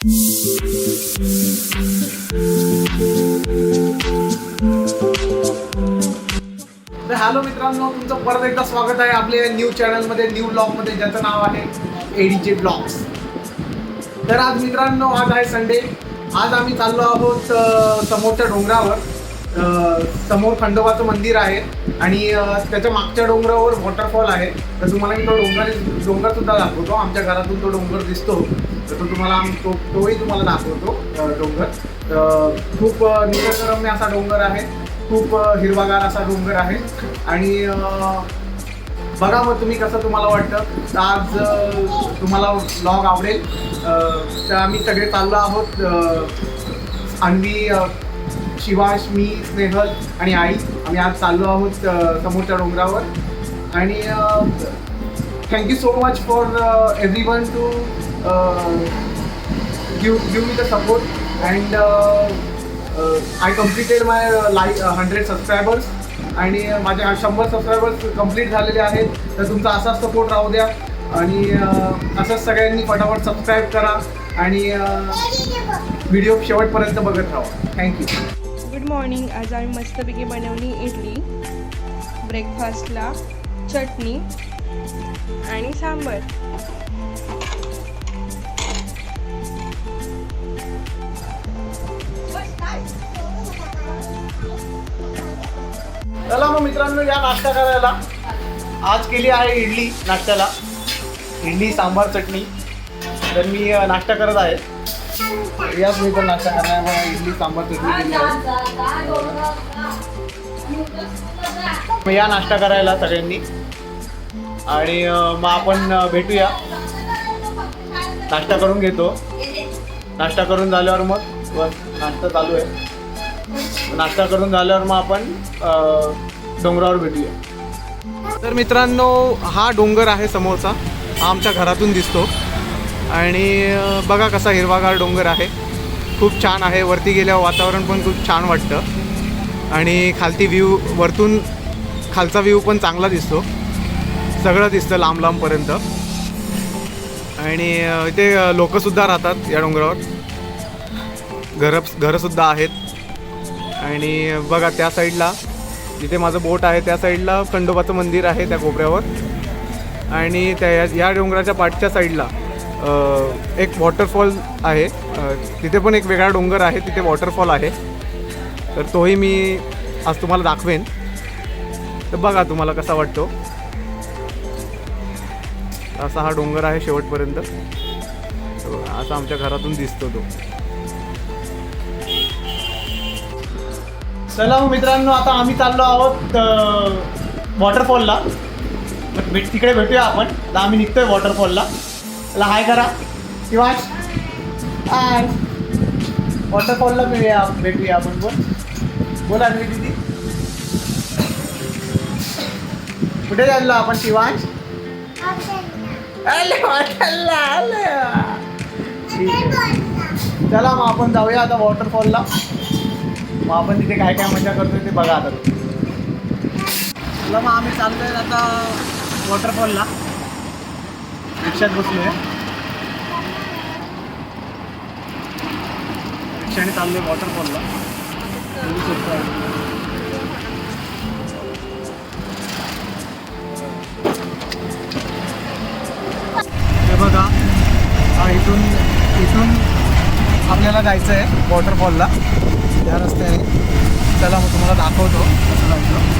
तर हॅलो मित्रांनो तुमचं परत एकदा स्वागत आहे आपल्या न्यू चॅनलमध्ये न्यू ब्लॉगमध्ये ज्याचं नाव आहे एडीचे ब्लॉग्स तर आज मित्रांनो आज आहे संडे आज आम्ही चाललो आहोत समोरच्या डोंगरावर. समोर खंडोबाचं मंदिर आहे आणि त्याच्या मागच्या डोंगरावर वॉटरफॉल आहे. तर तुम्हाला मी तो डोंगर डोंगर सुद्धा दाखवतो. आमच्या घरातून तो डोंगर दिसतो. तर तो तुम्हाला तो तोही तुम्हाला दाखवतो डोंगर. खूप निसर्गरम्य असा डोंगर आहे. खूप हिरवागार असा डोंगर आहे. आणि बघा मग तुम्ही कसं तुम्हाला वाटतं. तर आज तुम्हाला ब्लॉग आवडेल. तर आम्ही सगळे चाललो आहोत अ, अन्वी शिवाश मी स्नेहल आणि आई. आम्ही आज चाललो आहोत समोरच्या डोंगरावर. आणि thank you so much for everyone to give give me the support and I completed my like hundred subscribers आणि माझे शंभर सबस्क्रायबर्स कंप्लीट झालेले आहेत. तर तुमचा असाच सपोर्ट राहू द्या. आणि असंच सगळ्यांनी फटाफट सबस्क्राईब करा आणि व्हिडिओ शेवटपर्यंत बघत राहा. थँक्यू गुड मॉर्निंग आज आम्ही मस्तपैकी बनवली इडली ब्रेकफास्टला चटणी आणि सांबर. चला मग मित्रांनो या नाश्ता करायला. आज केली आहे इडली नाश्त्याला. इडली सांबार चटणी. तर मी नाश्ता करत आहे. याच मी पण नाश्ता करणार मला इडली सांबार चटणी केली आहे मग या नाश्ता करायला सगळ्यांनी. आणि मग आपण भेटूया. नाश्ता करून घेतो. नाश्ता करून झाल्यावर मग बस नाश्ता चालू आहे. नाश्ता करून झाल्यावर मग आपण डोंगरावर भेटूया. तर मित्रांनो हा डोंगर आहे समोरचा. हा आमच्या घरातून दिसतो. आणि बघा कसा हिरवागार डोंगर आहे. खूप छान आहे. वरती गेल्यावर वातावरण पण खूप छान वाटतं. आणि खालती व्ह्यू वरतून खालचा व्ह्यू पण चांगला दिसतो. सगळं दिसतं लांब लांबपर्यंत आणि इथे लोकंसुद्धा राहतात या डोंगरावर. घरं घरंसुद्धा आहेत. आणि बघा त्या साईडला जिथे माझं बोट आहे त्या साईडला खंडोबाचं मंदिर आहे त्या कोपऱ्यावर. आणि त्या या- या डोंगराच्या पाठच्या साईडला एक वॉटरफॉल आहे. तिथे पण एक वेगळा डोंगर आहे तिथे वॉटरफॉल आहे. तर तोही मी आज तुम्हाला दाखवेन. तर बघा तुम्हाला कसा वाटतो. असा हा डोंगर आहे शेवटपर्यंत. असा आमच्या घरातून दिसतो तो. चला मग मित्रांनो आता आम्ही चाललो आहोत वॉटरफॉलला भेट तिकडे भेटूया आपण. आता आम्ही निघतोय वॉटरफॉलला त्याला हाय करा. शिवाश हाय वॉटरफॉलला भेटूया भेटूया आपण. पण बोला मी दिदी. कुठे चाललो आपण शिवांश आले चला मग आपण जाऊया आता वॉटरफॉलला मग आपण तिथे काय काय मजा करतोय ते बघा आता. चला मग आम्ही चाललोय आता वॉटरफॉलला रिक्षात बसलोय. रिक्षाने चाललोय वॉटरफॉलला बघू शकतो हे बघा इथून इथून आपल्याला जायचं आहे वॉटरफॉलला त्या रस्त्याने चला मग तुम्हाला दाखवतो. कसं जायचं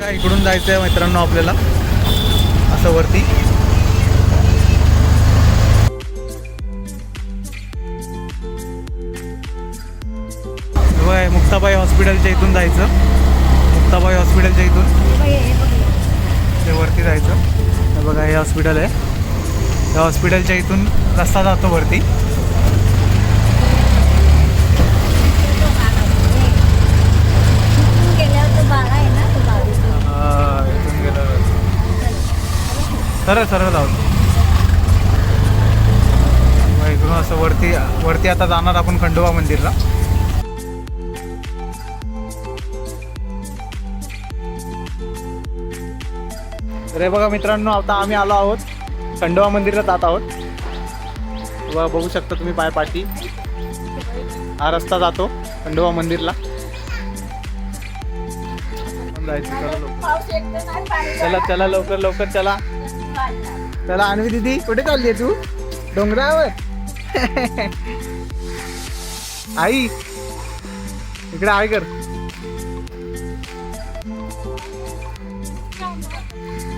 काय इकडून जायचं आहे मित्रांनो आपल्याला? असं वरती. मुक्ताबाई हॉस्पिटलच्या इथून जायचं. मुक्ताबाई हॉस्पिटलच्या इथून. ते वरती जायचं. बघा हे हॉस्पिटल आहे. त्या हॉस्पिटलच्या इथून रस्ता जातो वरती. हा, सरळ सरळ जाऊ इकडून असं वरती वरती आता जाणार आपण खंडोबा मंदिरला. तर हे बघा मित्रांनो आता आम्ही आलो आहोत. खंडोबा मंदिरला जात आहोत. व बघू शकता तुम्ही पायपाटी हा रस्ता जातो खंडोबा मंदिरला. चला चला लवकर लवकर चला. चला आणवी दिदी कुठे चालली तू? डोंगरावर? आई इकडे आहे कर.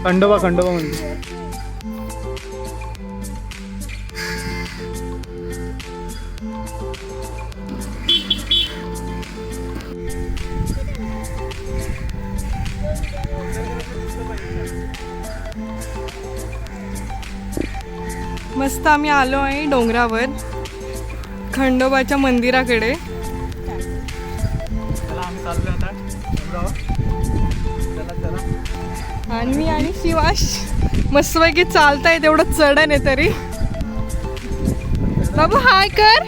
खंडोबा खंडोबा मंदिर मस्त आम्ही आलो आहे डोंगरावर खंडोबाच्या मंदिराकडे. चला आम्ही चाललोय आता आणि मी आणि शिवाश मस्तपैकी चालताय तेवढं चढण आहे तरी. बाबू हाय कर.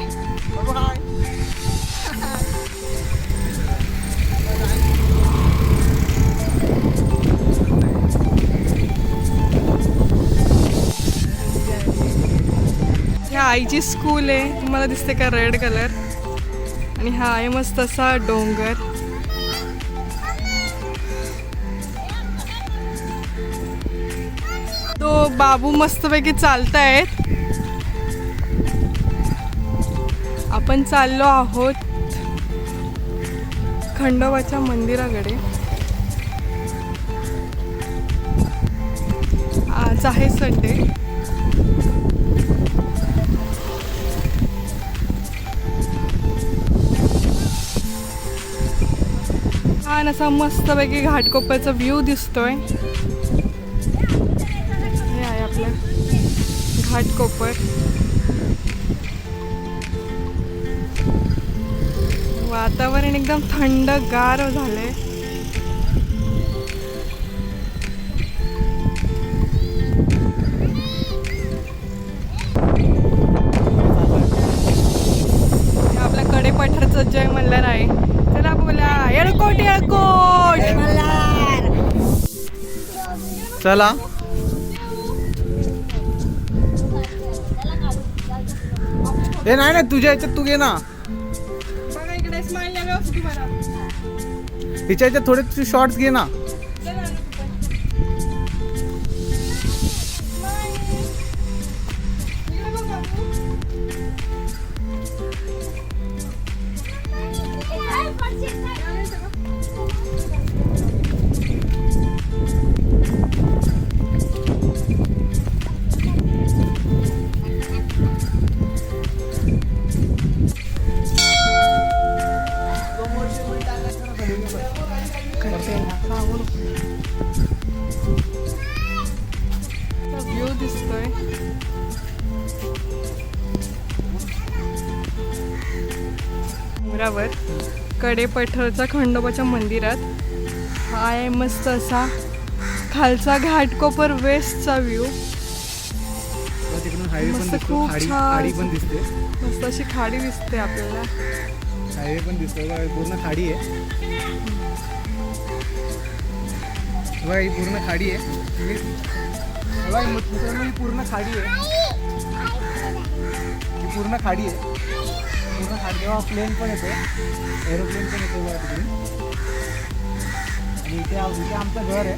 ह्या आईची स्कूल आहे. तुम्हाला दिसते का रेड कलर आणि हा आहे मस्त असा डोंगर. तो बाबू मस्तपैकी चालतायत. आपण चाललो आहोत खंडोबाच्या मंदिराकडे. आज आहे संडे छान असा मस्तपैकी घाटकोपरचा व्ह्यू दिसतोय. घाटकोपर वातावरण एकदम थंडगार झालंय. हे आपल्या कडे पठारचं जय मल्हार आहे. चला बोला येळकोट येळकोट चला. हे नाही नाही तुझ्या ह्याच्यात तू घे ना. बघा इकडे स्माइल व्यवस्थित बघा तिच्या ह्याच्यात थोडे तू शॉर्ट्स घे ना. कडे पठारच्या खंडोबाच्या मंदिरात. हा आहे मस्त असा खालचा घाटकोपर वेस्टचा व्ह्यू मस्त खूप खाडी छान. खाडी पण दिसते. मस्त अशी खाडी दिसते आपल्याला. हायवे पण दिसतो. पूर्ण खाडी आहे. बघा ही पूर्ण खाडी आहे. बघा मित्रांनो, ही पूर्ण खाडी आहे. ही पूर्ण खाडी आहे. पूर्ण खाडी जेव्हा प्लेन पण येतो. एरोप्लेन पण येतो बघा तिकडे. आणि इथे इथे आमचं घर आहे.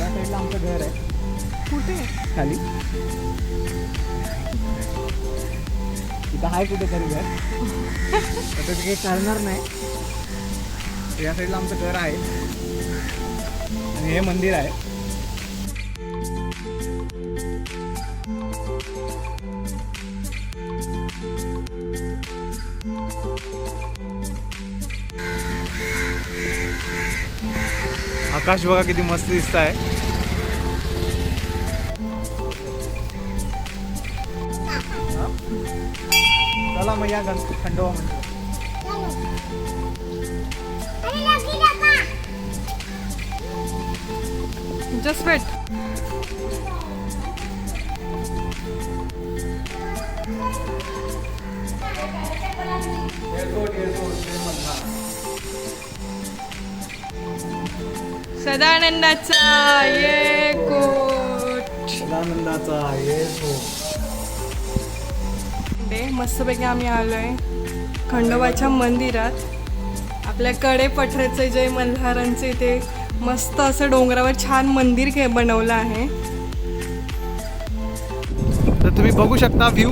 या साईडला आमचं घर आहे. कुठे? खाली. इथं आहे कुठेतरी घर. आता ते काही चालणार नाही. या साईडला आमचं घर आहे. आणि हे मंदिर आहे. आकाश बघा किती मस्त दिसत आहे चला मग या गण खंडोबा मंदिर जस्ट वेट सदानंदाचा ये कोट. सदानंदाचा ये ते मस्तपैकी आम्ही आलोय खंडोबाच्या मंदिरात. आपल्याकडे पठरेचे जे मल्हारांचे ते मस्त असं डोंगरावर छान मंदिर के बनवलं आहे. तर तुम्ही बघू शकता व्ह्यू.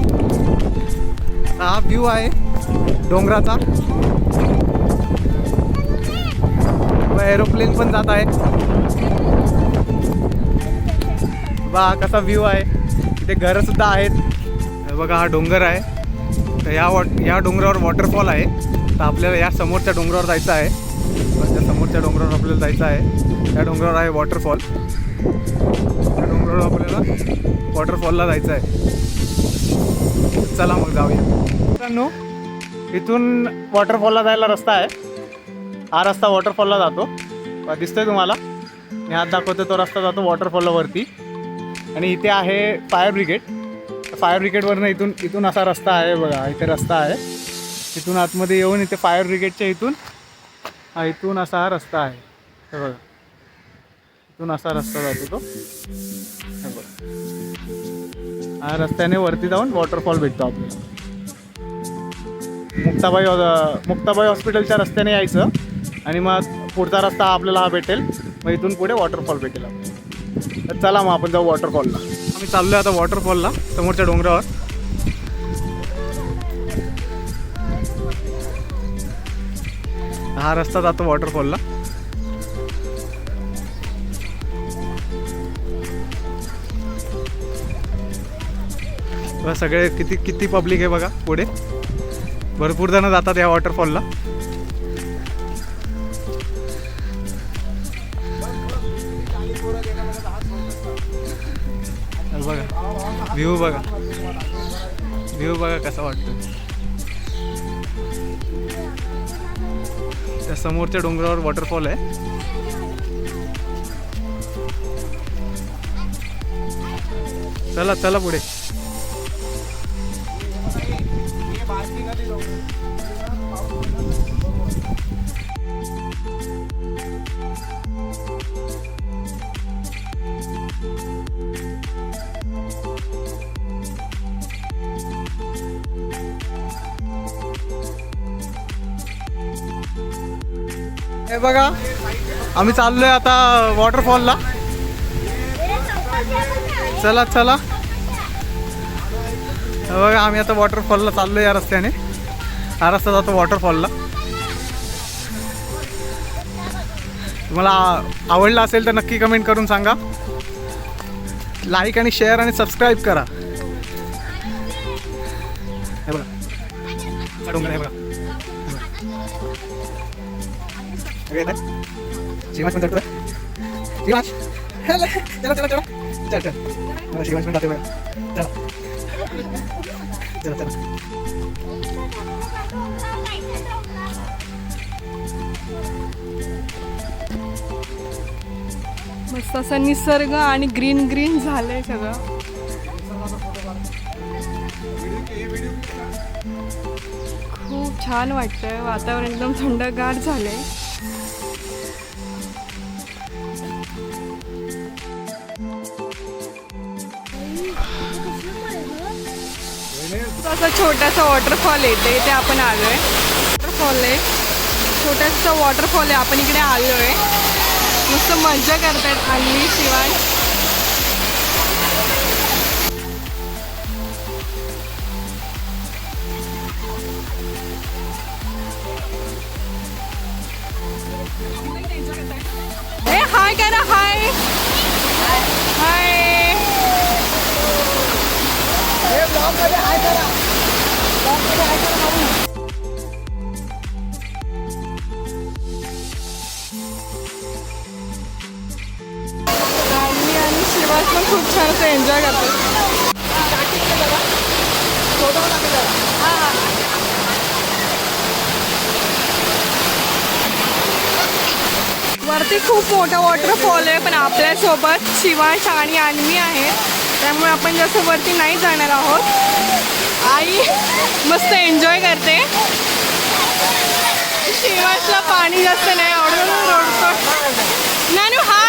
हा व्ह्यू आहे डोंगराचा. एरोप्लेन पण जात आहे. बा कसा व्ह्यू आहे. इथे घरं सुद्धा आहेत. बघा हा डोंगर आहे. तर या वॉट या डोंगरावर वॉटरफॉल आहे. तर आपल्याला या समोरच्या डोंगरावर जायचं आहे. त्या समोरच्या डोंगरावर आपल्याला जायचं आहे. त्या डोंगरावर आहे वॉटरफॉल त्या डोंगरावर आपल्याला वॉटरफॉलला जायचं आहे. चला मग जाऊया. मित्रांनो इथून वॉटरफॉलला जायला रस्ता आहे. हा रस्ता वॉटरफॉलला जातो. दिसतोय तुम्हाला. मी हात दाखवतो तो रस्ता जातो वॉटरफॉलवरती आणि इथे आहे फायर ब्रिगेड फायर ब्रिगेडवरनं इथून इथून असा रस्ता आहे बघा इथे रस्ता आहे. इथून आतमध्ये येऊन इथे फायर ब्रिगेडच्या इथून हा इथून असा हा रस्ता आहे. हे बघा. इथून असा रस्ता जातो तो. हे बघा. हा रस्त्याने वरती जाऊन वॉटरफॉल भेटतो आपल्याला. मुक्ताबाई हॉ- मुक्ताबाई हॉस्पिटलच्या रस्त्याने यायचं आणि मग पुढचा रस्ता आपल्याला हा भेटेल. मग इथून पुढे वॉटरफॉल भेटेल आपल्याला. तर चला मग आपण जाऊ वॉटरफॉलला आम्ही चाललो आहे आता वॉटरफॉलला समोरच्या डोंगरावर. हा रस्ता जातो वॉटरफॉलला सगळे किती किती पब्लिक आहे बघा पुढे. भरपूर जण जातात या वॉटरफॉलला बघा. व्ह्यू बघा. व्ह्यू बघा कसा वाटतो त्या समोरच्या डोंगरावर वॉटरफॉल आहे. चला चला पुढे. हे बघा आम्ही चाललोय आता वॉटरफॉलला चला चला. बघा आम्ही आता वॉटरफॉलला चाललोय या रस्त्याने. हा रस्ता जातो वॉटरफॉलला तुम्हाला आवडला असेल तर नक्की कमेंट करून सांगा. लाईक आणि शेअर आणि सबस्क्राईब करा. हे बघा. डोंगर हे बघा. शिवाज पण चढतोय शिवाज चला चला चला चला चल चल मला शिवाज पण जाते बघा चला चला चला मस्त असा निसर्ग आणि ग्रीन ग्रीन झालंय सगळं. खूप छान वाटतंय. वातावरण एकदम थंडगार झालंय. असं छोटासा वॉटरफॉल येते इथे आपण आलोय. वॉटरफॉल आहे. छोटासा वॉटरफॉल आहे. आपण इकडे आलोय. मस्त मजा करतात अन्वी शिवाय. छान असं एन्जॉय करतो. वरती खूप मोठा वॉटरफॉल आहे पण आपल्यासोबत शिवांश आणि अन्वी आहे. त्यामुळे आपण जास्त वरती नाही जाणार आहोत. आई मस्त एन्जॉय करते. शिवांशला पाणी जास्त नाही आवडत रोडतो नाही हा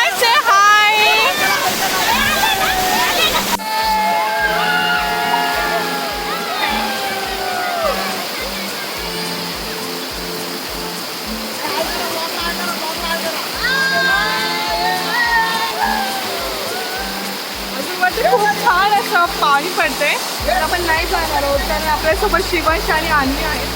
पाणी पडते तर आपण नाही जाणार आहोत कारण आपल्यासोबत शिवांश आणि अन्वी आहे.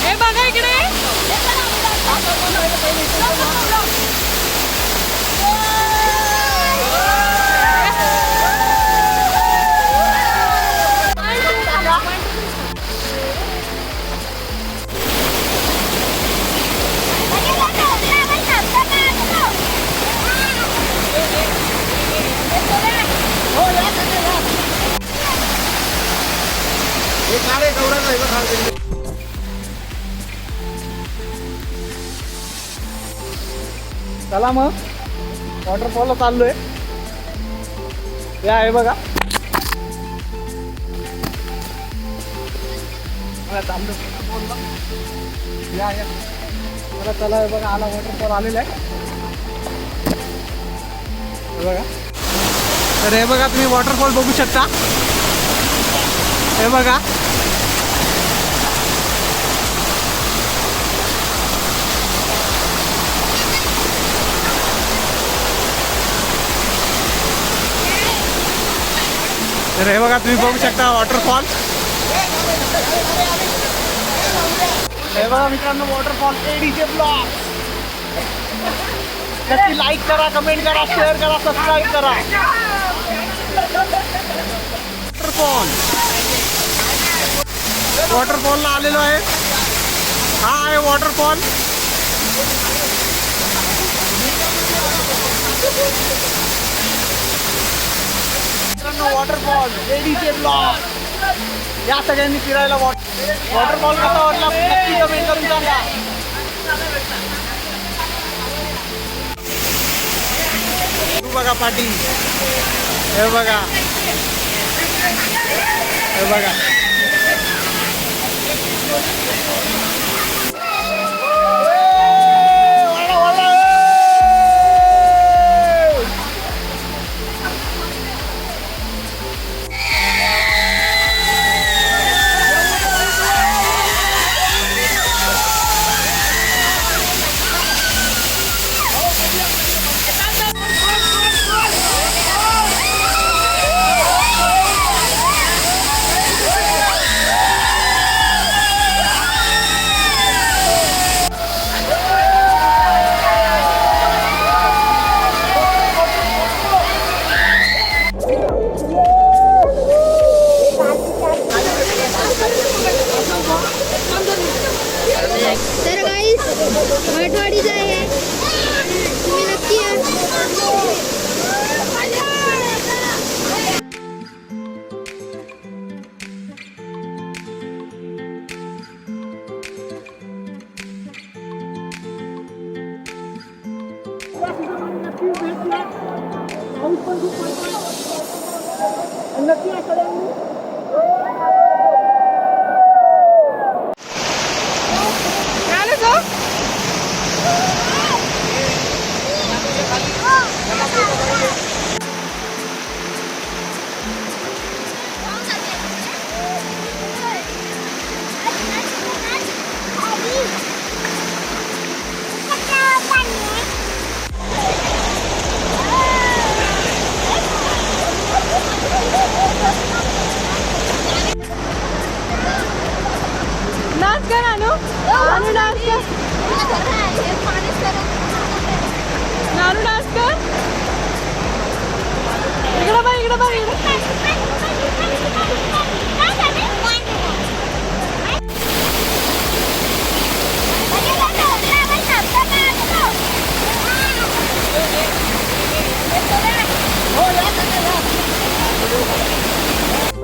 हे बघा इकडे. चला मग. वॉटरफॉलला आहे हे आहे बघा चाललो या या. चला चला बघा आला वॉटरफॉल आलेला आहे. बघा. तर हे बघा तुम्ही वॉटरफॉल बघू शकता. हे बघा. तर हे बघा तुम्ही बघू शकता वॉटरफॉल हे बघा मित्रांनो वॉटरफॉल एडीचे ब्लॉग नक्की लाईक करा कमेंट करा शेअर करा सबस्क्राईब करा. वॉटरफॉल वॉटरफॉलला आलेलो आहे. हा आहे वॉटरफॉल पूर्ण वॉटरफॉल एडीचे ब्लॉग या सगळ्यांनी फिरायला वॉटर वॉटरफॉल कसा वाटला? नक्की कमेंट करून सांगा. तू बघा पाटील हे बघा. हे बघा.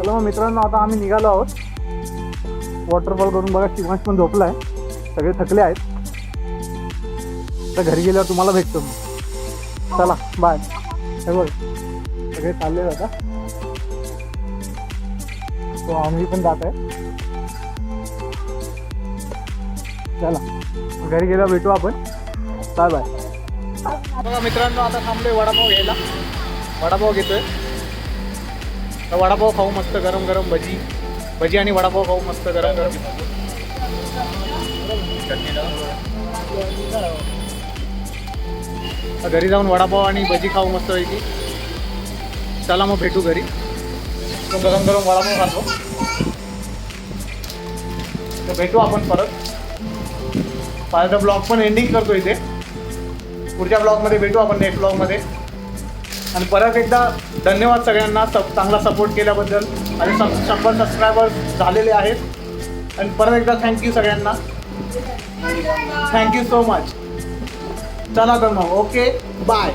चला मग मित्रांनो आता आम्ही निघालो आहोत. वॉटरफॉल करून बघा शिवांश पण आहे सगळे थकले आहेत. तर घरी गेल्यावर तुम्हाला भेटतो मी. चला बाय हे बघ सगळे चालले आता. तो आम्ही पण जात आहे. चला घरी गेल्यावर भेटू आपण. बाय बाय बघा मित्रांनो आता थांबलोय वडापाव घ्यायला. वडापाव घेतोय. तर वडापाव खाऊ मस्त गरम गरम भजी. भजी आणि वडापाव खाऊ मस्त गरम गरम. घरी जाऊन वडापाव आणि भजी खाऊ मस्त पैकी. चला मग भेटू घरी. गरम गरम वडापाव खातो. तर भेटू आपण परत. माझा ब्लॉग पण एंडिंग करतो इथे. पुढच्या ब्लॉगमध्ये भेटू आपण नेक्स्ट ब्लॉगमध्ये आणि परत एकदा धन्यवाद सगळ्यांना सप चांगला सपोर्ट केल्याबद्दल. आणि सं शंभर सबस्क्रायबर्स झालेले आहेत. आणि परत एकदा थँक्यू सगळ्यांना. थँक्यू सो मच चला तर मग ओके बाय